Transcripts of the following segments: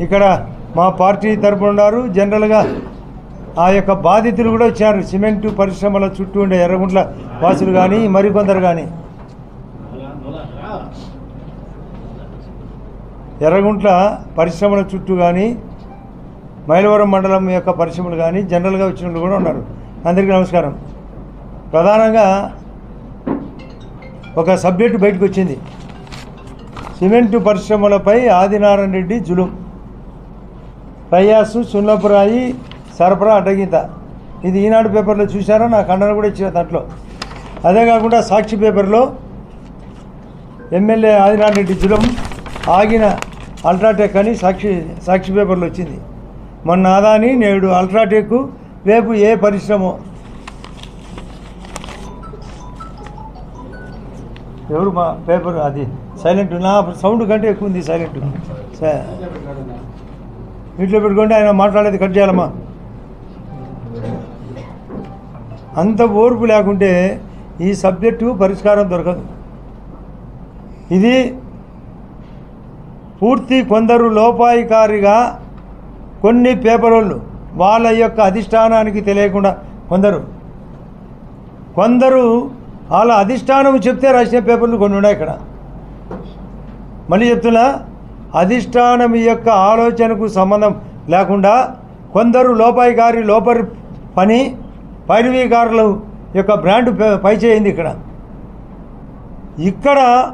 ఇక్కడ మా పార్టీ తరపున ఉన్నారు. జనరల్గా ఆ యొక్క బాధితులు కూడా వచ్చారు. సిమెంటు పరిశ్రమల చుట్టూ ఉండే ఎర్రగుంట్ల వాసులు కానీ మరికొందరు కానీ ఎర్రగుంట్ల పరిశ్రమల చుట్టూ కానీ మైలవరం మండలం యొక్క పరిశ్రమలు కానీ జనరల్గా వచ్చిన కూడా ఉన్నారు. అందరికీ నమస్కారం. ప్రధానంగా ఒక సబ్జెక్టు బయటకు వచ్చింది. సిమెంటు పరిశ్రమలపై ఆదినారాయణ రెడ్డి జులుం. ప్రయాసు సున్నపురాయి సరఫరా అడ్డగింత. ఇది ఈనాడు పేపర్లో చూశారా? నా ఖండన కూడా ఇచ్చిన దాంట్లో. అదే కాకుండా సాక్షి పేపర్లో ఎమ్మెల్యే ఆదినారాయణ రెడ్డి జులం ఆగిన అల్ట్రాటెక్ అని సాక్షి సాక్షి పేపర్లో వచ్చింది. మొన్న ఆదాని నేడు అల్ట్రాటెక్ రేపు ఏ పరిశ్రమ. ఎవరు మా పేపర్ అది? సైలెంట్ నా సౌండ్ కంటే ఎక్కువ ఉంది సైలెంట్. స- ఇంట్లో పెట్టుకుంటే ఆయన మాట్లాడేది కట్ చేయాలమ్మా. అంత ఓర్పు లేకుంటే ఈ సబ్జెక్టు పరిష్కారం దొరకదు. ఇది పూర్తి కొందరు లోపాయికారిగా కొన్ని పేపరోళ్ళు వాళ్ళ యొక్క అధిష్టానానికి తెలియకుండా కొందరు. కొందరు వాళ్ళ అధిష్టానం చెప్తే రాసిన పేపర్లు కొన్ని ఉన్నాయి ఇక్కడ. మళ్ళీ చెప్తున్నా అధిష్టానం యొక్క ఆలోచనకు సంబంధం లేకుండా కొందరు లోపాయికారి లోపరి పని పైరవీకారుల యొక్క బ్రాండ్ పై- పైచేయింది ఇక్కడ. ఇక్కడ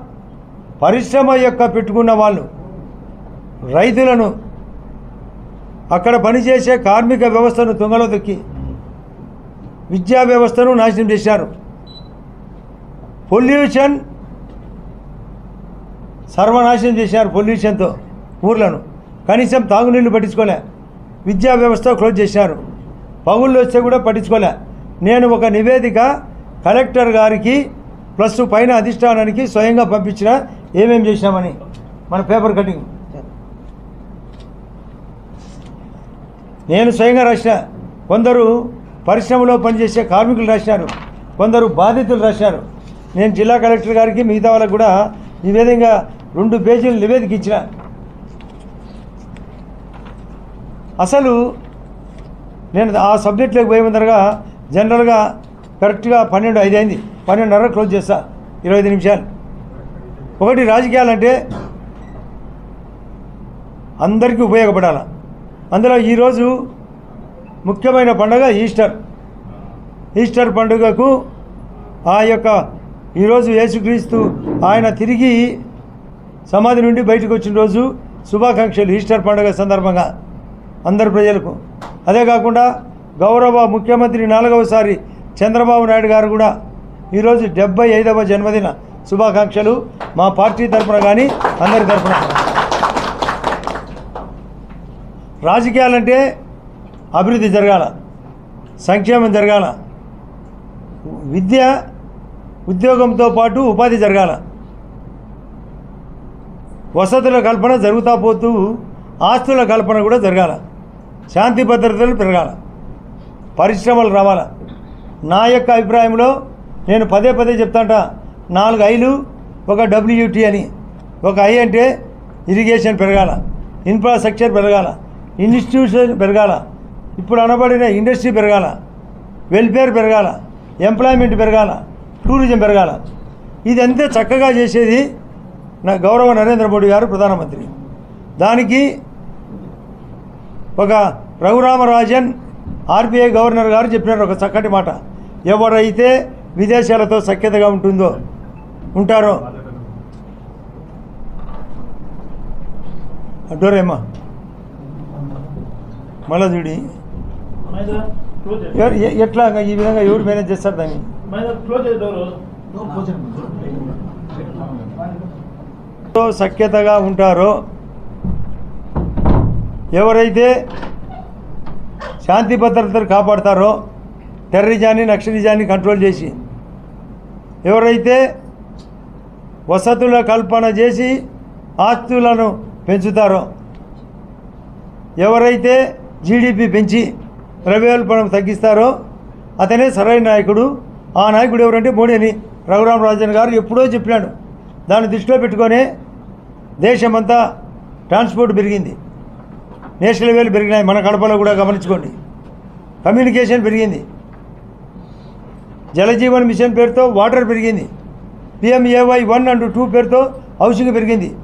పరిశ్రమ యొక్క పెట్టుకున్న వాళ్ళు రైతులను అక్కడ పనిచేసే కార్మిక వ్యవస్థను తుంగలో దొక్కి విద్యా వ్యవస్థను నాశనం చేశారు. పొల్యూషన్ సర్వనాశనం చేశారు పొల్యూషన్తో ఊర్లను. కనీసం తాగునీళ్ళు పట్టించుకోలే. విద్యా వ్యవస్థ క్లోజ్ చేశారు. పగుళ్ళు వస్తే కూడా పట్టించుకోలే. నేను ఒక నివేదిక కలెక్టర్ గారికి ప్లస్ పైన అధిష్టానానికి స్వయంగా పంపించిన ఏమేం చేసినామని మన పేపర్ కటింగ్. నేను స్వయంగా రాసిన. కొందరు పరిశ్రమలో పనిచేసే కార్మికులు రాశారు. కొందరు బాధితులు రాశారు. నేను జిల్లా కలెక్టర్ గారికి మిగతా వాళ్ళకు కూడా ఈ విధంగా రెండు పేజీలు నివేదిక ఇచ్చిన. అసలు నేను ఆ సబ్జెక్ట్లోకి పోయే ముందరగా జనరల్గా కరెక్ట్గా పన్నెండు ఐదు అయింది. పన్నెండున్నర క్లోజ్ చేస్తా. ఇరవై ఐదు నిమిషాలు. ఒకటి రాజకీయాలు అంటే అందరికీ ఉపయోగపడాలి. అందులో ఈరోజు ముఖ్యమైన పండుగ ఈస్టర్. ఈస్టర్ పండుగకు ఆ యొక్క ఈరోజు యేసుక్రీస్తు ఆయన తిరిగి సమాధి నుండి బయటకు వచ్చిన రోజు శుభాకాంక్షలు ఈస్టర్ పండుగ సందర్భంగా అందరి ప్రజలకు. అదే కాకుండా గౌరవ ముఖ్యమంత్రి నాలుగవసారి చంద్రబాబు నాయుడు గారు కూడా ఈరోజు డెబ్బై ఐదవ జన్మదిన శుభాకాంక్షలు మా పార్టీ తరఫున కానీ అందరి తరఫున రాజకీయాలంటే అభివృద్ధి జరగాల సంక్షేమం జరగాల విద్య ఉద్యోగంతో పాటు ఉపాధి జరగాల. వసతుల కల్పన జరుగుతా పోతూ ఆస్తుల కల్పన కూడా జరగాల. శాంతి భద్రతలు పెరగాల. పరిశ్రమలు రావాల. నా యొక్క అభిప్రాయంలో నేను పదే పదే చెప్తాంట నాలుగు ఐలు ఒక డబ్ల్యూటీ అని. ఒక ఐ అంటే ఇరిగేషన్ పెరగాల. ఇన్ఫ్రాస్ట్రక్చర్ పెరగాల. ఇన్స్టిట్యూషన్ పెరగాల. ఇప్పుడు అనబడిన ఇండస్ట్రీ పెరగాల. వెల్ఫేర్ పెరగాల. ఎంప్లాయ్మెంట్ పెరగాల. టూరిజం పెరగాల. ఇదంతా చక్కగా చేసేది నా గౌరవ నరేంద్ర మోడీ గారు ప్రధానమంత్రి. దానికి ఒక రఘురామరాజన్ ఆర్బీఐ గవర్నర్ గారు చెప్పినారు ఒక చక్కటి మాట. ఎవరైతే విదేశాలతో సఖ్యతగా ఉంటుందో ఉంటారో. అడ్డోరేమ్మా. మళ్ళా చూడి. ఎట్లా ఈ విధంగా ఎవరు మేనేజ్ చేస్తారు దాన్ని? సఖ్యతగా ఉంటారో ఎవరైతే శాంతి భద్రతలు కాపాడతారో టెర్రరిజాన్ని నక్సలిజాన్ని కంట్రోల్ చేసి ఎవరైతే వసతుల కల్పన చేసి ఆస్తులను పెంచుతారో ఎవరైతే జీడిపి పెంచి ద్రవ్యోల్పణం తగ్గిస్తారో అతనే సరైన నాయకుడు. ఆ నాయకుడు ఎవరంటే మోడీ అని రఘురామ రాజన్ గారు ఎప్పుడో చెప్పాడు దాన్ని దృష్టిలో పెట్టుకొని దేశమంతా ట్రాన్స్పోర్ట్ పెరిగింది. నేషనల్ లెవెల్ పెరిగినాయి. మన కడపలో కూడా గమనించుకోండి. కమ్యూనికేషన్ పెరిగింది. జలజీవన్ మిషన్ పేరుతో వాటర్ పెరిగింది. పిఎంఏవై వన్ అండ్ టూ పేరుతో హౌసింగ్ పెరిగింది.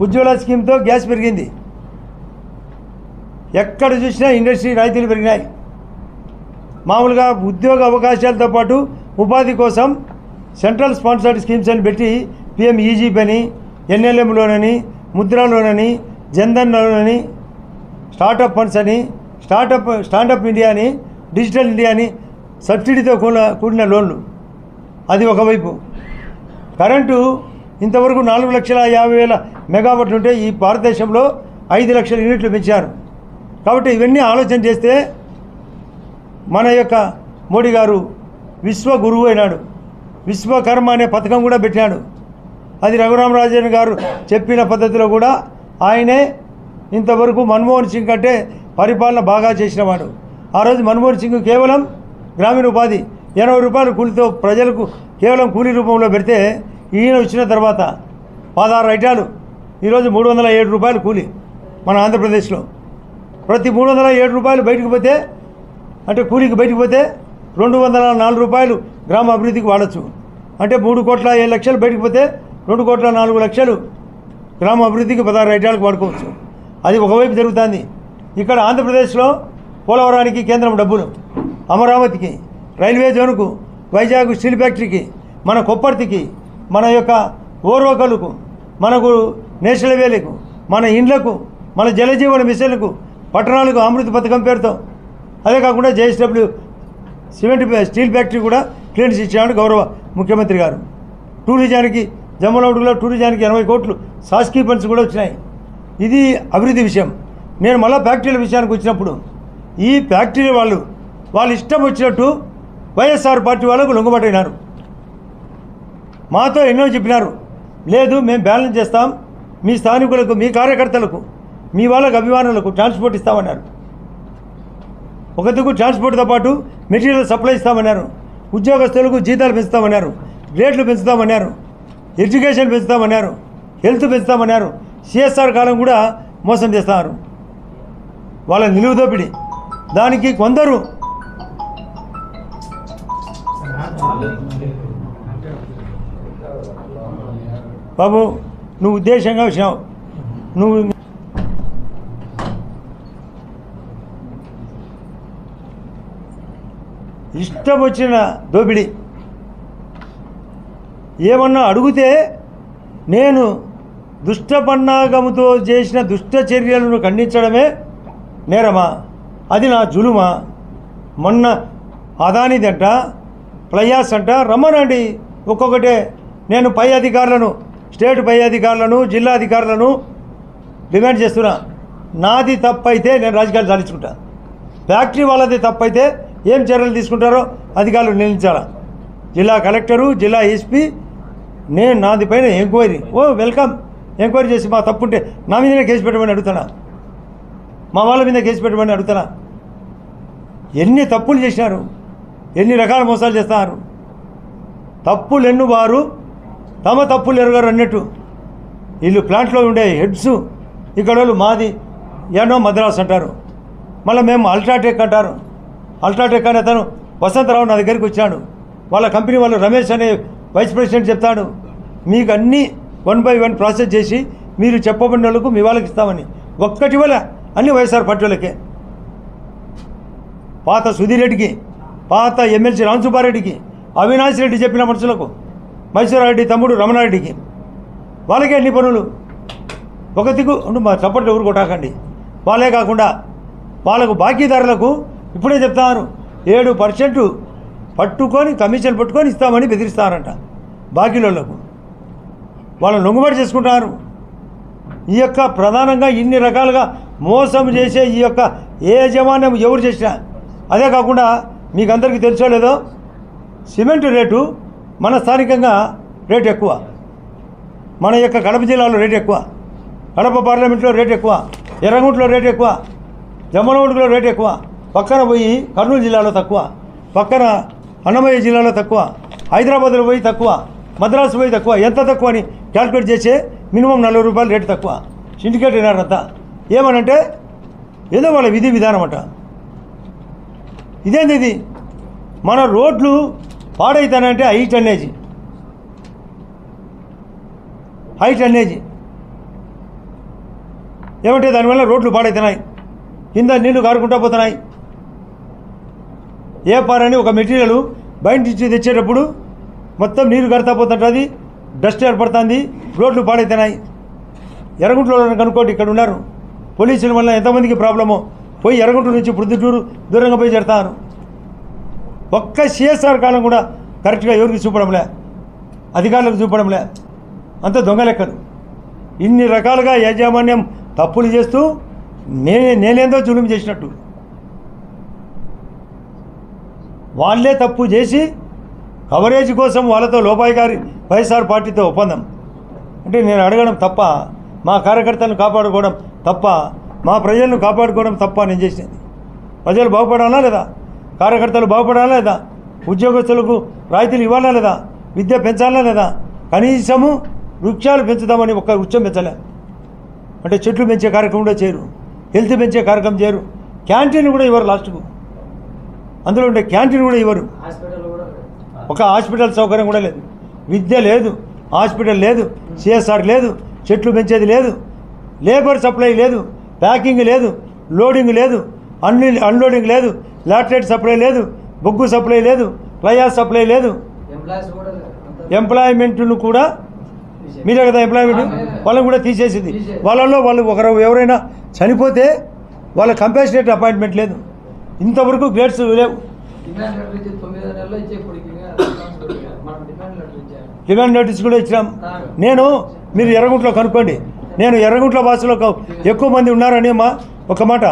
ఉజ్వల స్కీమ్తో గ్యాస్ పెరిగింది. ఎక్కడ చూసినా ఇండస్ట్రీ రాయితీలు పెరిగినాయి. మామూలుగా ఉద్యోగ అవకాశాలతో పాటు ఉపాధి కోసం సెంట్రల్ స్పాన్సర్డ్ స్కీమ్స్ అని పెట్టి పిఎం ఈజీపీ అని ఎన్ఎల్ఎంలోనని ముద్రాలోనని జన్ధన్లోనని జన్ధన్ స్టార్టప్ ఫండ్స్ అని స్టార్టప్ స్టాండప్ ఇండియా అని డిజిటల్ ఇండియా అని సబ్సిడీతో కూడిన కూడిన లోన్లు. అది ఒకవైపు. కరెంటు ఇంతవరకు నాలుగు లక్షల యాభై వేల మెగావాట్లు ఉంటే ఈ భారతదేశంలో ఐదు లక్షల యూనిట్లు పెంచారు. కాబట్టి ఇవన్నీ ఆలోచన చేస్తే మన యొక్క మోడీ గారు విశ్వ గురువు అయినాడు. విశ్వకర్మ అనే పథకం కూడా పెట్టాడు అది రఘురామరాజన్ గారు చెప్పిన పద్ధతిలో కూడా ఆయనే ఇంతవరకు మన్మోహన్ సింగ్ కంటే పరిపాలన బాగా చేసినవాడు. ఆ రోజు మన్మోహన్ సింగ్ కేవలం గ్రామీణ ఉపాధి ఎనభై రూపాయల కూలితో ప్రజలకు కేవలం కూలీ రూపంలో పెడితే ఈయన వచ్చిన తర్వాత పదహారు ఐటాలు ఈరోజు మూడు వందల ఏడు రూపాయలు కూలి మన ఆంధ్రప్రదేశ్లో. ప్రతి మూడు వందల ఏడు రూపాయలు బయటకు పోతే అంటే కూలీకి బయటకు పోతే రెండు వందల నాలుగు రూపాయలు గ్రామ అభివృద్ధికి వాడచ్చు. అంటే మూడు కోట్ల ఏడు లక్షలు బయటకు పోతే రెండు కోట్ల నాలుగు లక్షలు గ్రామ అభివృద్ధికి పదహారు ఐటాలకు వాడుకోవచ్చు. అది ఒకవైపు జరుగుతుంది. ఇక్కడ ఆంధ్రప్రదేశ్లో పోలవరానికి కేంద్రం డబ్బులు అమరావతికి రైల్వే జోన్కు వైజాగ్ స్టీల్ ఫ్యాక్టరీకి మన కొప్పర్తికి మన యొక్క ఓర్వకలకు మనకు నేషనల్ వేలకు మన ఇండ్లకు మన జలజీవన మిషన్లకు పట్టణాలకు అమృత పథకం పేరుతో. అదే కాకుండా జేఎస్డబ్ల్యూ సిమెంట్ స్టీల్ ఫ్యాక్టరీ కూడా క్లీన్ ఇచ్చాడు గౌరవ ముఖ్యమంత్రి గారు. టూరిజానికి జమ్మలౌడుగులో టూరిజానికి ఎనభై కోట్లు సాస్కీ ఫండ్స్ కూడా వచ్చినాయి. ఇది అభివృద్ధి విషయం. నేను మళ్ళీ ఫ్యాక్టరీల విషయానికి వచ్చినప్పుడు ఈ ఫ్యాక్టరీ వాళ్ళు వాళ్ళు ఇష్టం వచ్చినట్టు వైఎస్ఆర్ పార్టీ వాళ్ళకు లొంగుబాటైనారు మాతో ఎన్నో చెప్పినారు. లేదు మేము బ్యాలెన్స్ చేస్తాం. మీ స్థానికులకు మీ కార్యకర్తలకు మీ వాళ్ళకు అభిమానులకు ట్రాన్స్పోర్ట్ ఇస్తామన్నారు. ఒక దిక్కు ట్రాన్స్పోర్ట్తో పాటు మెటీరియల్ సప్లై ఇస్తామన్నారు. ఉద్యోగస్తులకు జీతాలు పెంచుతామన్నారు. రేట్లు పెంచుతామన్నారు. ఎడ్యుకేషన్ పెంచుతామన్నారు హెల్త్ పెంచుతామన్నారు సిఎస్ఆర్ కాలం కూడా మోసం చేస్తారు వాళ్ళ నిలువు దోపిడి. దానికి కొందరు బాబు నువ్వు ఉద్దేశంగా వచ్చినావు. నువ్వు ఇష్టం వచ్చిన దోపిడీ. ఏమన్నా అడిగితే నేను దుష్ట పన్నాగముతో చేసిన దుష్ట చర్యలను ఖండించడమే నేరమా? అది నా జులుమా? మొన్న అదానిదంట ప్లయాస్ అంట రమ్మనండి. ఒక్కొక్కటే. నేను పై అధికారులను స్టేట్ పై అధికారులను జిల్లా అధికారులను డిమాండ్ చేస్తున్నా. నాది తప్పైతే నేను రాజకీయాలు సాధించుకుంటా. ఫ్యాక్టరీ వాళ్ళది తప్పైతే ఏం చర్యలు తీసుకుంటారో అధికారులు నిర్ణయించాలా? జిల్లా కలెక్టరు జిల్లా ఎస్పీ నేను నాది పైన ఎంక్వైరీ. ఓ వెల్కమ్. ఎంక్వైరీ చేసి మా తప్పుంటే నా మీదనే కేసు పెట్టమని అడుగుతానా మా వాళ్ళ మీద కేసు పెట్టమని అడుగుతానా ఎన్ని తప్పులు చేసినారు? ఎన్ని రకాల మోసాలు చేస్తున్నారు తప్పులు ఎన్ను వారు? తమ తప్పులు ఎరగారు అన్నట్టు. వీళ్ళు ప్లాంట్లో ఉండే హెడ్స్ ఇక్కడ వాళ్ళు మాది ఏనో మద్రాస్ అంటారు. మళ్ళీ మేము అల్ట్రాటెక్ అంటారు. అల్ట్రాటెక్ అనే అతను వసంతరావు నా దగ్గరికి వచ్చాడు. వాళ్ళ కంపెనీ వాళ్ళు రమేష్ అనే వైస్ ప్రెసిడెంట్ చెప్తాడు. మీకు అన్నీ వన్ బై వన్ ప్రాసెస్ చేసి మీరు చెప్పబడిన వాళ్ళకు మీ వాళ్ళకి ఇస్తామని. ఒక్కటి వల్ల అన్ని వైఎస్ఆర్ పార్టీ పాత సుధీర్ రెడ్డికి పాత ఎమ్మెల్సీ రామసుబ్బారెడ్డికి అవినాష్ రెడ్డి చెప్పిన మనుషులకు మైసూరారెడ్డి తమ్ముడు రమణారెడ్డికి. వాళ్ళకే అన్ని పనులు? ఒక దిగు ఉండు మా చప్పట్లు ఎవరు కొట్టాకండి వాళ్ళే కాకుండా వాళ్ళకు బాకీదారులకు ఇప్పుడే చెప్తాను ఏడు పర్సెంట్ పట్టుకొని కమిషన్ పట్టుకొని ఇస్తామని బెదిరిస్తారంట బాకీలకు వాళ్ళు లొంగుబడి చేసుకుంటారు ఈ యొక్క ప్రధానంగా ఇన్ని రకాలుగా మోసం చేసే ఈ యొక్క ఏ యజమాన్యం ఎవరు చేసినా అదే కాకుండా మీకు అందరికీ తెలుసో లేదో సిమెంట్ రేటు మన స్థానికంగా రేటు ఎక్కువ. మన యొక్క కడప జిల్లాలో రేటు ఎక్కువ. కడప పార్లమెంట్లో రేటు ఎక్కువ. ఎర్రగుంట్లో రేటు ఎక్కువ. జమ్మలమడుగులో రేటు ఎక్కువ. పక్కన పోయి కర్నూలు జిల్లాలో తక్కువ. పక్కన అన్నమయ్య జిల్లాలో తక్కువ. హైదరాబాద్లో పోయి తక్కువ. మద్రాసు పోయి తక్కువ. ఎంత తక్కువ అని క్యాల్కులేట్ చేసే మినిమం నలభై రూపాయలు రేటు తక్కువ. సిండికేట్ అయినారంతా ఏమనంటే ఏదో వాళ్ళ విధి విధానం అట. ఇదేంది ఇది? మన రోడ్లు పాడైతానంటే హై టన్నేజ్ హై టన్నేజ్ ఏమంటే దానివల్ల రోడ్లు పాడైతున్నాయి. కింద నీళ్ళు కారుకుంటా పోతున్నాయి. ఏ పారని ఒక మెటీరియల్ బయట నుంచి తెచ్చేటప్పుడు మొత్తం నీరు కడతా పోతుంటుంది డస్ట్ ఏర్పడుతుంది రోడ్లు పాడైతున్నాయి ఎర్రగుంటలో కనుక్కోండి ఇక్కడ ఉన్నారు. పోలీసుల వల్ల ఎంతమందికి ప్రాబ్లమో. పోయి ఎర్రగుంట నుంచి ప్రొద్దుటూరు దూరంగా పోయి చేడతారు ఒక్క సిఎస్ఆర్ కాలం కూడా కరెక్ట్గా ఎవరికి చూపడంలే. అధికారులకు చూపడంలే. అంత దొంగ లెక్కలు. ఇన్ని రకాలుగా యాజమాన్యం తప్పులు చేస్తూ నేనే నేనేందో జులుం చేసినట్టు. వాళ్ళే తప్పు చేసి కవరేజ్ కోసం వాళ్ళతో లోపాయికారి వైఎస్ఆర్ పార్టీతో ఒప్పందం. అంటే నేను అడగడం తప్ప మా కార్యకర్తలను కాపాడుకోవడం తప్ప మా ప్రజలను కాపాడుకోవడం తప్ప నేను చేసినది ప్రజలు బాగుపడాలా లేదా? కార్యకర్తలు బాగుపడాలా లేదా? ఉద్యోగస్తులకు రాయితీలు ఇవ్వాలా లేదా? విద్య పెంచాలా లేదా? కనీసము వృక్షాలు పెంచుదామని ఒక్క వృక్షం పెంచలే. అంటే చెట్లు పెంచే కార్యక్రమం కూడా చేయరు. హెల్త్ పెంచే కార్యక్రమం చేయరు. క్యాంటీన్ కూడా ఇవ్వరు లాస్ట్కు. అందులో ఉండే క్యాంటీన్ కూడా ఇవ్వరు. ఒక హాస్పిటల్ సౌకర్యం కూడా లేదు. విద్య లేదు హాస్పిటల్ లేదు సిఎస్ఆర్ లేదు చెట్లు పెంచేది లేదు లేబర్ సప్లై లేదు ప్యాకింగ్ లేదు లోడింగ్ లేదు అన్ని అన్లోడింగ్ లేదు లాటరేట్ సప్లై లేదు బొగ్గు సప్లై లేదు ఫ్లైఆర్ సప్లై లేదు. ఎంప్లాయ్మెంట్ను కూడా. మీరే కదా ఎంప్లాయ్మెంట్? వాళ్ళని కూడా తీసేసింది. వాళ్ళల్లో వాళ్ళు ఒకరు ఎవరైనా చనిపోతే వాళ్ళ కంపాషనేట్ అపాయింట్మెంట్ లేదు. ఇంతవరకు గ్రేడ్స్ లేవు డిమాండ్ లెటర్ ఇచ్చి తొమ్మిది నెలలు ఇచ్చే ఇప్పుడు ఇంకా responsibility కాదు. మనం డిమాండ్ లెటర్ ఇచ్చాము డిమాండ్ నోటీస్ కూడా ఇచ్చినాం. నేను మీరు ఎర్రగుంట్లో కనుక్కోండి. నేను ఎర్రగుంట్ల భాషలో ఎక్కువ మంది ఉన్నారని మా ఒక మాట.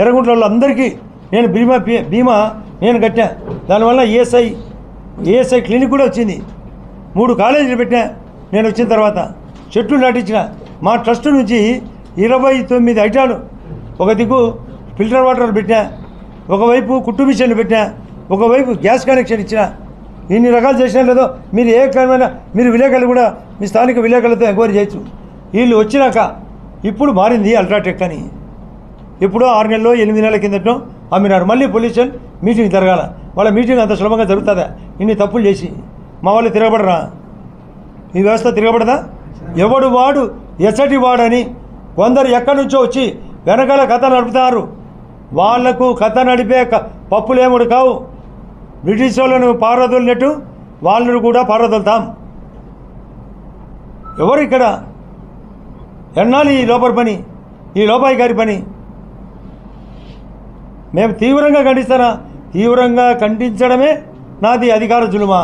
ఎర్రగుంట్లలో అందరికీ నేను బీమా బీమా నేను కట్టా దానివల్ల ఏఎస్ఐ ఏఎస్ఐ క్లినిక్ కూడా వచ్చింది. మూడు కాలేజీలు పెట్టినా నేను వచ్చిన తర్వాత. చెట్లు నాటించిన. మా ట్రస్ట్ నుంచి ఇరవై తొమ్మిది ఐటాలు ఒక దిక్కు ఫిల్టర్ వాటర్ పెట్టినా. ఒకవైపు కుట్టు మిషన్లు పెట్టినా. ఒకవైపు గ్యాస్ కనెక్షన్ ఇచ్చినా. ఇన్ని రకాలు చేసినా లేదో మీరు ఏ కారణమైనా మీరు విలేకరులు కూడా మీ స్థానిక విలేకరులతో ఎంక్వైరీ చేయొచ్చు. వీళ్ళు వచ్చినాక ఇప్పుడు మారింది అల్ట్రాటెక్ అని. ఎప్పుడో ఆరు నెలలో ఎనిమిది నెలల కిందటో అమ్మినారు. మళ్ళీ పొల్యూషన్ మీటింగ్ జరగాల. వాళ్ళ మీటింగ్ అంత సులభంగా జరుగుతుందా? ఇన్ని తప్పులు చేసి. మా వాళ్ళు తిరగబడరా? ఈ వ్యవస్థ తిరగబడదా? ఎవడు వాడు? ఎసటి వాడని కొందరు ఎక్కడి నుంచో వచ్చి వెనకాల కథ నడుపుతారు. వాళ్ళకు కథ నడిపే క- పప్పులేముడు కావు. బ్రిటిష్ వాళ్ళను పారదొలినట్టు వాళ్ళను కూడా పారదొలుతాం. ఎవరు ఇక్కడ? ఎన్నాళ్ళు ఈ లోపల పని? ఈ లోపాయి గారి పని? మేము తీవ్రంగా ఖండిస్తానా? తీవ్రంగా ఖండించడమే నాది అధికార జులుమా.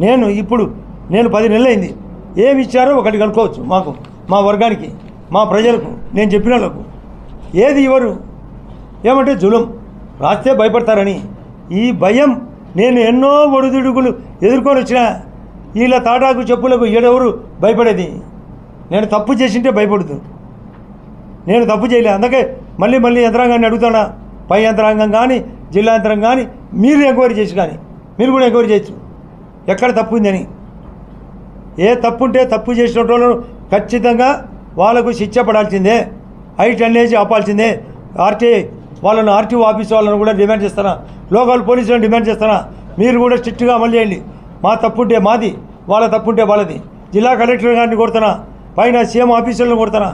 నేను ఇప్పుడు నేను పది నెలలైంది. ఏమి ఇచ్చారో ఒకటి కనుక్కోవచ్చు మాకు మా వర్గానికి మా ప్రజలకు నేను చెప్పిన వాళ్ళకు. ఏది ఇవ్వరు? ఏమంటే జులుం. రాస్తే భయపడతారని. ఈ భయం నేను ఎన్నో ఒడిదుడుకులు ఎదుర్కొని వచ్చిన వీళ్ళ తాటాకు చెప్పులకు ఏడెవరు భయపడేది? నేను తప్పు చేసింటే భయపడుతు. నేను తప్పు చేయలే. అందుకే మళ్ళీ మళ్ళీ యంత్రాంగాన్ని అడుగుతానా? పై యంత్రాంగం కానీ జిల్లా యంత్రాంగం కానీ మీరు ఎంక్వైరీ చేసి కానీ మీరు కూడా ఎంక్వైరీ చేయొచ్చు. ఎక్కడ తప్పు ఉందని. ఏ తప్పు ఉంటే తప్పు చేసిన వాళ్ళు ఖచ్చితంగా వాళ్ళకు శిక్ష పడాల్సిందే. హైట్ అనేది ఆపాల్సిందే. ఆర్టీఐ వాళ్ళను ఆర్టీఓ ఆఫీస్ వాళ్ళను కూడా డిమాండ్ చేస్తానా? లోకల్ పోలీసులను డిమాండ్ చేస్తానా? మీరు కూడా స్ట్రిక్ట్గా అమలు చేయండి. మా తప్పుంటే మాది వాళ్ళ తప్పుంటే వాళ్ళది. జిల్లా కలెక్టర్ గారిని కొడతానా? పైన సీఎం ఆఫీసర్లను కొడతానా?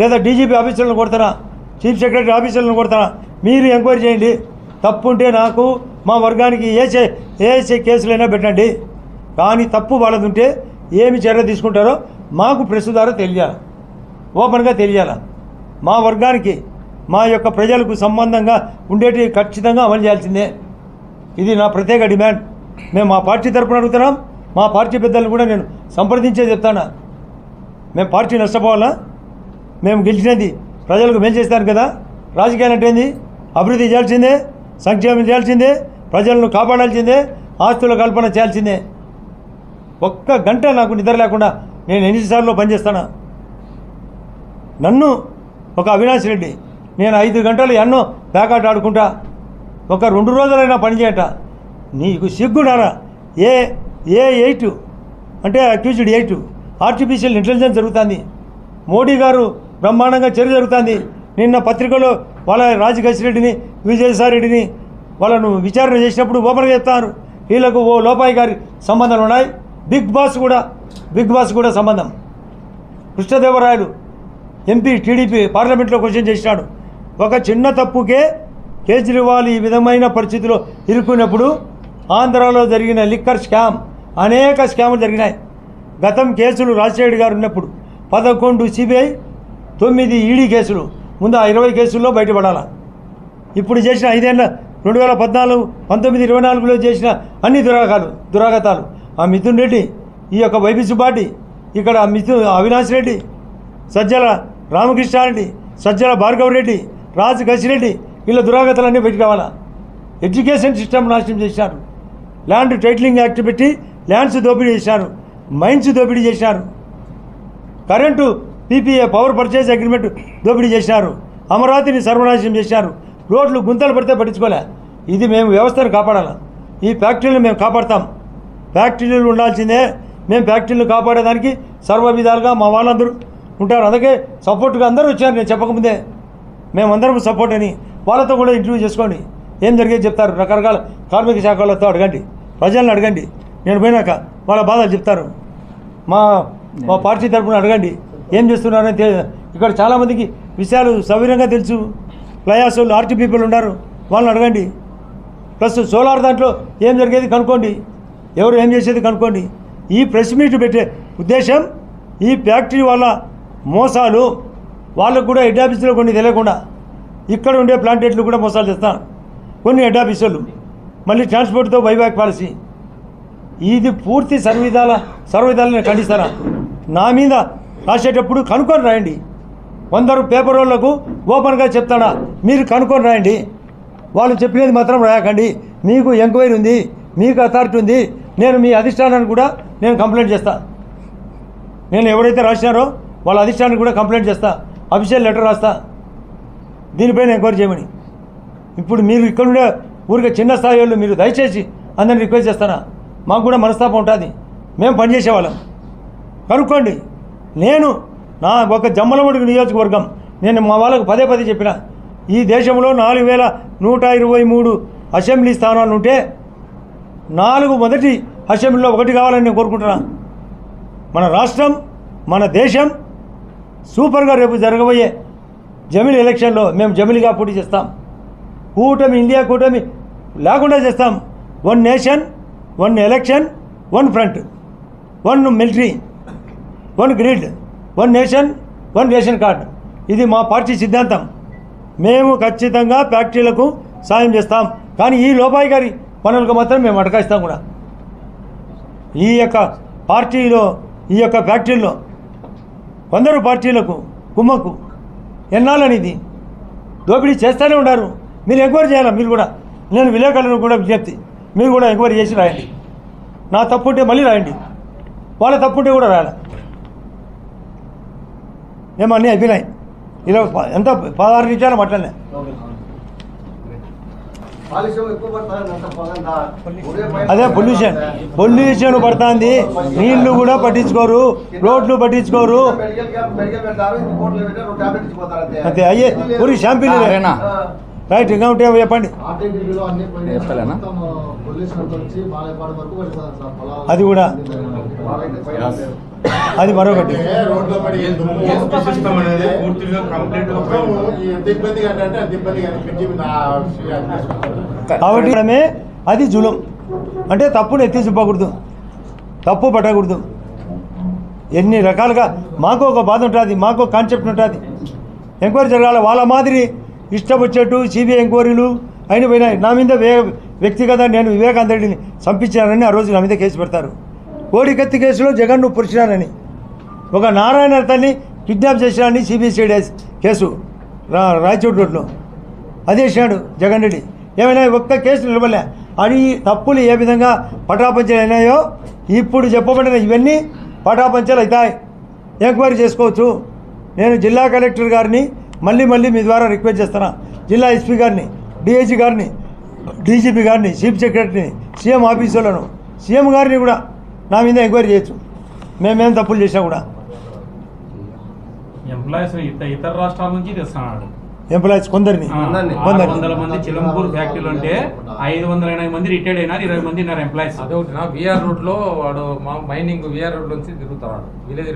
లేదా డీజీపీ ఆఫీసర్లను కొడతానా? చీఫ్ సెక్రటరీ ఆఫీసర్లను కొడతానా? మీరు ఎంక్వైరీ చేయండి. తప్పుంటే నాకు మా వర్గానికి ఏసే ఏసే కేసులైనా పెట్టండి. కానీ తప్పు వాళ్ళది ఉంటే ఏమి చర్య తీసుకుంటారో మాకు ప్రెస్ ద్వారా తెలియాలి. ఓపెన్గా తెలియాలి. మా వర్గానికి మా యొక్క ప్రజలకు సంబంధంగా ఉండేటి ఖచ్చితంగా అమలు చేయాల్సిందే. ఇది నా ప్రత్యేక డిమాండ్. మేము మా పార్టీ తరపున అడుగుతున్నాం. మా పార్టీ పెద్దలను కూడా నేను సంప్రదించే చెప్తాను? మేము పార్టీ నష్టపోవాలా? మేము గెలిచినది ప్రజలకు మేలు చేస్తాను కదా? రాజకీయాలు అంటే ఏంది? అభివృద్ధి చేయాల్సిందే సంక్షేమం చేయాల్సిందే ప్రజలను కాపాడాల్సిందే ఆస్తుల కల్పన చేయాల్సిందే. ఒక్క గంట నాకు నిద్ర లేకుండా నేను ఎన్నిసార్లు పనిచేస్తానా? నన్ను ఒక అవినాష్ రెడ్డి నేను ఐదు గంటలు ఎన్నో పేకాట ఆడుకుంటా. ఒక రెండు రోజులైనా పనిచేయట నీకు సిగ్గునారా ఏ ఏ ఎయిట్? అంటే అక్యూజ్డ్ ఎయిట్. ఆర్టిఫిషియల్ ఇంటెలిజెన్స్ జరుగుతుంది. మోడీ గారు బ్రహ్మాండంగా చర్య జరుగుతుంది. నిన్న పత్రికలో వాళ్ళ రాజకేశ్వరెడ్డిని విజయసాయి రెడ్డిని వాళ్ళను విచారణ చేసినప్పుడు ఓపెన్ చెప్తారు వీళ్ళకు ఓ లోపాయి గారి సంబంధాలు ఉన్నాయి. బిగ్ బాస్ కూడా బిగ్ బాస్ కూడా సంబంధం. కృష్ణదేవరాయలు ఎంపీ టీడీపీ పార్లమెంట్లో క్వశ్చన్ చేసినాడు. ఒక చిన్న తప్పుకే కేజ్రీవాల్ ఈ విధమైన పరిస్థితిలో ఇరుక్కున్నప్పుడు ఆంధ్రాలో జరిగిన లిక్కర్ స్కామ్ అనేక స్కాములు జరిగినాయి. గతం కేసులు రాజశేఖర్ గారు ఉన్నప్పుడు పదకొండు సిబిఐ తొమ్మిది ఈడీ కేసులు ముందు ఆ ఇరవై కేసుల్లో బయటపడాల. ఇప్పుడు చేసిన ఐదేళ్ళ రెండు వేల పద్నాలుగు పంతొమ్మిది ఇరవై నాలుగులో చేసిన అన్ని దురాగాలు దురాగతాలు ఆ మిథున్ రెడ్డి ఈ యొక్క వైపీ సుబ్బాటి ఇక్కడ మిథు అవినాష్ రెడ్డి సజ్జల రామకృష్ణారెడ్డి సజ్జల భార్గవ్ రెడ్డి రాజు గసిరెడ్డి వీళ్ళ దురాగతలన్నీ బయటకు రావాలా? ఎడ్యుకేషన్ సిస్టమ్ నాశనం చేశారు. ల్యాండ్ టైటిలింగ్ యాక్ట్ పెట్టి ల్యాండ్స్ దోపిడీ చేశారు. మైన్స్ దోపిడీ చేశారు. Current PPA power purchase agreement దోపిడీ చేశారు. అమరావతిని సర్వనాశనం చేశారు. రోడ్లు గుంతలు పడితే పట్టించుకోలే. ఇది మేము వ్యవస్థను కాపాడాలి? ఈ ఫ్యాక్టరీలు మేము కాపాడతాం. ఫ్యాక్టరీలు ఉండాల్సిందే. మేము ఫ్యాక్టరీలు కాపాడేదానికి సర్వ విధాలుగా మా వాళ్ళందరూ ఉంటారు. అందుకే సపోర్ట్గా అందరూ వచ్చారు. నేను చెప్పకముందే. మేమందరం సపోర్ట్ అని వాళ్ళతో కూడా ఇంటర్వ్యూ చేసుకోండి. ఏం జరిగేది చెప్తారు? రకరకాల కార్మిక శాఖ వాళ్ళతో అడగండి. ప్రజలను అడగండి. నేను పోయినాక వాళ్ళ బాధలు చెప్తారు. మా మా పార్టీ తరపున అడగండి. ఏం చేస్తున్నారని ఇక్కడ చాలామందికి విషయాలు సవిరంగా తెలుసు. ప్లయాస్ వాళ్ళు ఆర్టీ పీపుల్ ఉన్నారు. వాళ్ళని అడగండి. ప్లస్ సోలార్ దాంట్లో ఏం జరిగేది కనుక్కోండి. ఎవరు ఏం చేసేది కనుక్కోండి. ఈ ప్రెస్ మీట్ పెట్టే ఉద్దేశం ఈ ఫ్యాక్టరీ వల్ల మోసాలు వాళ్ళకు కూడా హెడ్ ఆఫీసులో కొన్ని తెలియకుండా ఇక్కడ ఉండే ప్లాంటేట్లు కూడా మోసాలు చేస్తాను కొన్ని హెడ్ ఆఫీసులు. మళ్ళీ ట్రాన్స్పోర్ట్తో బైబ్యాక్ పాలసీ. ఇది పూర్తి సర్వవిధాల సర్వవిధాలు నేను ఖండిస్తాను నా మీద రాసేటప్పుడు కనుక్కొని రాయండి. కొందరు పేపర్ వాళ్ళకు ఓపెన్గా చెప్తానా మీరు కనుక్కొని రాయండి. వాళ్ళు చెప్పినది మాత్రం రాయకండి. మీకు ఎంక్వైరీ ఉంది మీకు అథారిటీ ఉంది. నేను మీ అధిష్టానాన్ని కూడా నేను కంప్లైంట్ చేస్తా. నేను ఎవరైతే రాసినారో వాళ్ళ అధిష్టానానికి కూడా కంప్లైంట్ చేస్తా. అఫీషియల్ లెటర్ రాస్తా. దీనిపైన ఎంక్వైరీ చేయమని. ఇప్పుడు మీరు ఇక్కడ ఉండే ఊరికే చిన్న స్థాయి వాళ్ళు మీరు దయచేసి అందరిని రిక్వెస్ట్ చేస్తానా? మాకు కూడా మనస్తాపం ఉంటుంది. మేము పనిచేసేవాళ్ళం కనుక్కోండి. నేను నా ఒక జమ్మలమడుగు నియోజకవర్గం. నేను మా వాళ్ళకు పదే పదే చెప్పిన. ఈ దేశంలో నాలుగు వేల నూట ఇరవై మూడు అసెంబ్లీ స్థానాలు ఉంటే నాలుగు మొదటి అసెంబ్లీలో ఒకటి కావాలని నేను కోరుకుంటున్నా. మన రాష్ట్రం మన దేశం సూపర్గా రేపు జరగబోయే జమిలి ఎలక్షన్లో మేము జమిలిగా పోటీ చేస్తాం. కూటమి ఇండియా కూటమి లేకుండా చేస్తాం. One nation one election one front one military one grid one nation one ration card. ఇది మా పార్టీ సిద్ధాంతం. మేము ఖచ్చితంగా ఫ్యాక్టరీలకు సాయం చేస్తాం. కానీ ఈ లోపాయి గారి పనులకు మాత్రం మేము అటకాయిస్తాం కూడా. ఈ యొక్క పార్టీలో ఈ యొక్క ఫ్యాక్టరీలో కొందరు పార్టీలకు కుమ్మకు ఎన్నాళ్ళని ఇది దోపిడీ చేస్తూనే ఉన్నారు మీరు ఎంక్వైరీ చేయాలి? మీరు కూడా. నేను విలేకరులను కూడా విజ్ఞప్తి. మీరు కూడా ఎంక్వైరీ చేసి రాయండి. నా తప్పు ఉంటే మళ్ళీ రాయండి. వాళ్ళ తప్పు ఉంటే కూడా రాయాలి. ఏమన్నీ అభినయ్ అయిపోయినాయి. ఎంత పదహారు నిమిషాలు మాట్లాడలే కాలుష్యం ఎక్కువ పడుతుంది అంత పొగంతా. ఉదయం పైన అదే పొల్యూషన్. పొల్యూషన్ పడుతుంది. నీళ్ళు కూడా పట్టించుకోరు. రోడ్లు పట్టించుకోరు. అంతే. అయ్యే ఊరి షాంపీలు రైట్ ఇంకా ఉంటే చెప్పండి. పొలాలు. అది కూడా. అది మరొకటి. కాబట్టి మనమే అది జులం. అంటే తప్పును ఎత్తి చూపకూడదు తప్పు పట్టకూడదు. ఎన్ని రకాలుగా మాకు ఒక బాధ ఉంటుంది మాకు ఒక కాన్సెప్ట్ ఉంటుంది. ఎంక్వైరీ జరగాలి వాళ్ళ మాదిరి ఇష్టం వచ్చేట్టు సిబిఐ ఎంక్వైరీలు అయిన పోయినాయి నా మీద వే వ్యక్తిగత నేను వివేకానంద రెడ్డిని చంపించానని ఆ రోజు నా మీద కేసు పెడతారు. కోడికత్తి కేసులో జగన్ను పురిచినానని ఒక నారాయణ రతన్ని కిడ్నాప్ చేసినాడని సిబిసిఐడి కేసు రా రాయచోటి రోడ్లో అదే చేసినాడు జగన్ రెడ్డి. ఏమైనా ఒక్క కేసు నిలబడలే. అని తప్పులు ఏ విధంగా పటాపంచలు అయినాయో ఇప్పుడు చెప్పబడిన ఇవన్నీ పటాపంచలు అవుతాయి ఎంక్వైరీ చేసుకోవచ్చు. నేను జిల్లా కలెక్టర్ గారిని మళ్ళీ మళ్ళీ మీ ద్వారా రిక్వెస్ట్ చేస్తున్నా జిల్లా ఎస్పీ గారిని డిఐజీ గారిని డీజీపీ గారిని చీఫ్ సెక్రటరీని సీఎం ఆఫీసులను సీఎం గారిని కూడా నా మీద ఎంక్వైరీ చేయొచ్చు. మేమేం తప్పులు చేసినా కూడా. ఎంప్లాయీస్ ఇతర ఇతర రాష్ట్రాల నుంచి తెస్తున్నాడు. ఎంప్లాయీస్ కొందరిని. వందల మంది చిలంపూర్ ఫ్యాక్టరీలో ఉంటే ఐదు వందల ఎనభై మంది రిటైర్డ్ అయినారు ఇరవై మంది ఉన్నారు ఎంప్లాయీస్ అదొకటి విఆర్ రూట్లో వాడు మా మైనింగ్ విఆర్ రూట్ నుంచి తిరుగుతాడు. విలేజ్